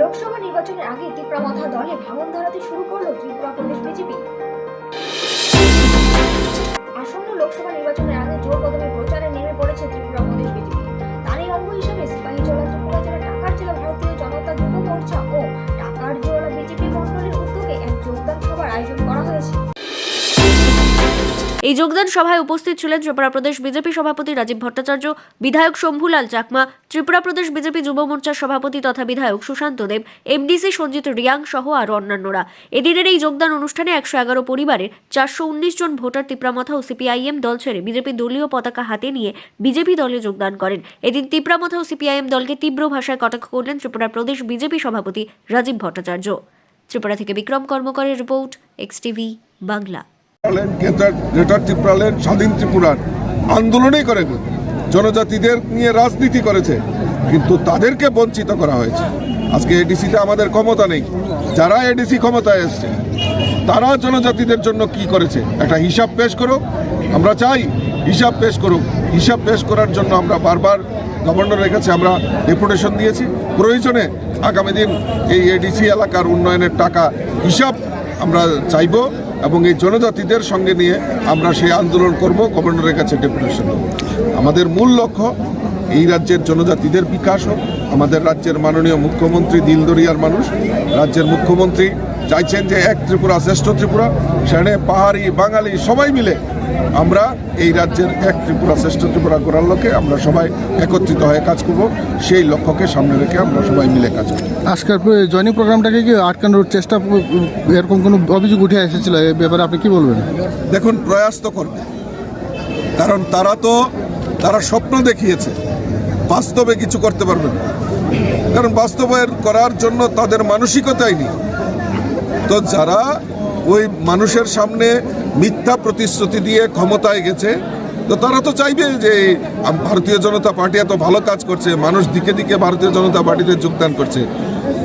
লোকসভা নির্বাচনের আগে তীব্রামাথা দলে ভাঙন ধরাতে শুরু করল ত্রিপুরা প্রদেশ বিজেপি। এই যোগদান সভায় উপস্থিত ছিলেন ত্রিপুরা প্রদেশ বিজেপি সভাপতি রাজীব ভট্টাচার্য, বিধায়ক শম্ভুলাল চাকমা, ত্রিপুরা প্রদেশ বিজেপি যুব মোর্চার সভাপতি তথা বিধায়ক সুশান্ত দেব, এমডিসি সঞ্জিত রিয়াং সহ আরও অন্যান্যরা। এদিনের এই যোগদান অনুষ্ঠানে একশো এগারো পরিবারের চারশো উনিশ জন ভোটার তিপ্রামথা ও সিপিআইএম দল ছেড়ে বিজেপি দলীয় পতাকা হাতে নিয়ে বিজেপি দলে যোগদান করেন। এদিন তিপ্রামথা ও সিপিআইএম দলকে তীব্র ভাষায় কটাক্ষ করলেন ত্রিপুরা প্রদেশ বিজেপি সভাপতি রাজীব ভট্টাচার্য। ত্রিপুরা থেকে Bikram কর্মকরের report X TV Bangla. Greater ত্রিপুরালেন, স্বাধীন ত্রিপুরার আন্দোলনই করেনি। জনজাতিদের নিয়ে রাজনীতি করেছে, কিন্তু তাদেরকে বঞ্চিত করা হয়েছে। আজকে এডিসিতে আমাদের ক্ষমতা নেই। যারা এডিসি ক্ষমতায় এসছে, তারা জনজাতিদের জন্য কি করেছে? একটা হিসাব পেশ করো। আমরা চাই হিসাব পেশ করুক। হিসাব পেশ করার জন্য আমরা বারবার গভর্নরের কাছে আমরা ডেপুটেশন দিয়েছি। প্রয়োজনে আগামী দিন এই এডিসি এলাকার উন্নয়নের টাকা হিসাব আমরা চাইব। এবং এই জনজাতিদের সঙ্গে নিয়ে আমরা সেই আন্দোলন করব, গভর্নরের কাছে ডেপুটেশন দেবো। আমাদের মূল লক্ষ্য, এই রাজ্যের জনজাতিদের বিকাশ হোক। আমাদের রাজ্যের মাননীয় মুখ্যমন্ত্রী দিলদরিয়ার মানুষ, রাজ্যের মুখ্যমন্ত্রী চাইছেন যে এক ত্রিপুরা শ্রেষ্ঠ ত্রিপুরা সেখানে পাহাড়ি বাঙালি সবাই মিলে আমরা এই রাজ্যের এক ত্রিপুরা শ্রেষ্ঠ ত্রিপুরা করার লক্ষ্যে আমরা সবাই একত্রিত হয়ে কাজ করব। সেই লক্ষ্যকে সামনে রেখে আমরা সবাই মিলে কাজ করব। আজকের জয়নিং প্রোগ্রামটাকে কি আটকানোর চেষ্টা এরকম কোনো অভিযোগ উঠে এসেছিল? এ ব্যাপারে আপনি কি বলবেন? দেখুন প্রয়াস তো করবে। কারণ তারা তো তারা স্বপ্ন দেখিয়েছে। বাস্তবে কিছু করতে পারবে না। কারণ বাস্তবায়ন করার জন্য তাদের মানসিকতাই নেই। তো যারা ওই মানুষের সামনে মিথ্যা প্রতিশ্রুতি দিয়ে ক্ষমতায় গেছে, তো তারা তো চাইবে যে ভারতীয় জনতা পার্টি এত ভালো কাজ করছে, মানুষ দিকে দিকে ভারতীয় জনতা পার্টিতে যোগদান করছে।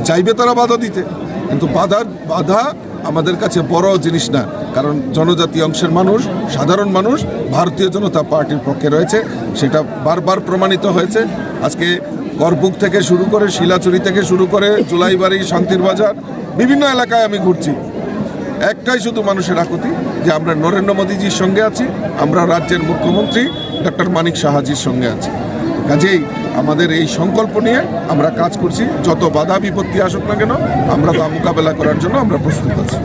চাইবে তারা বাধা দিতে, কিন্তু বাধার, বাধা আমাদের কাছে বড় জিনিস না, কারণ জনজাতি অংশের মানুষ, সাধারণ মানুষ ভারতীয় জনতা পার্টির পক্ষে রয়েছে, সেটা বারবার প্রমাণিত হয়েছে। আজকে করবুক থেকে শুরু করে, শিলাচুরি থেকে শুরু করে জুলাইবাড়ি শান্তির বাজার বিভিন্ন এলাকায় আমি ঘুরছি। একটাই শুধু মানুষের আকুতি যে আমরা নরেন্দ্র মোদীজির সঙ্গে আছি, আমরা রাজ্যের মুখ্যমন্ত্রী ডক্টর মানিক সাহাজির সঙ্গে আছি। কাজেই আমাদের এই সংকল্প নিয়ে আমরা কাজ করছি। যত বাধা বিপত্তি আসুক না কেন, আমরা তা মোকাবেলা করার জন্য আমরা প্রস্তুত আছি।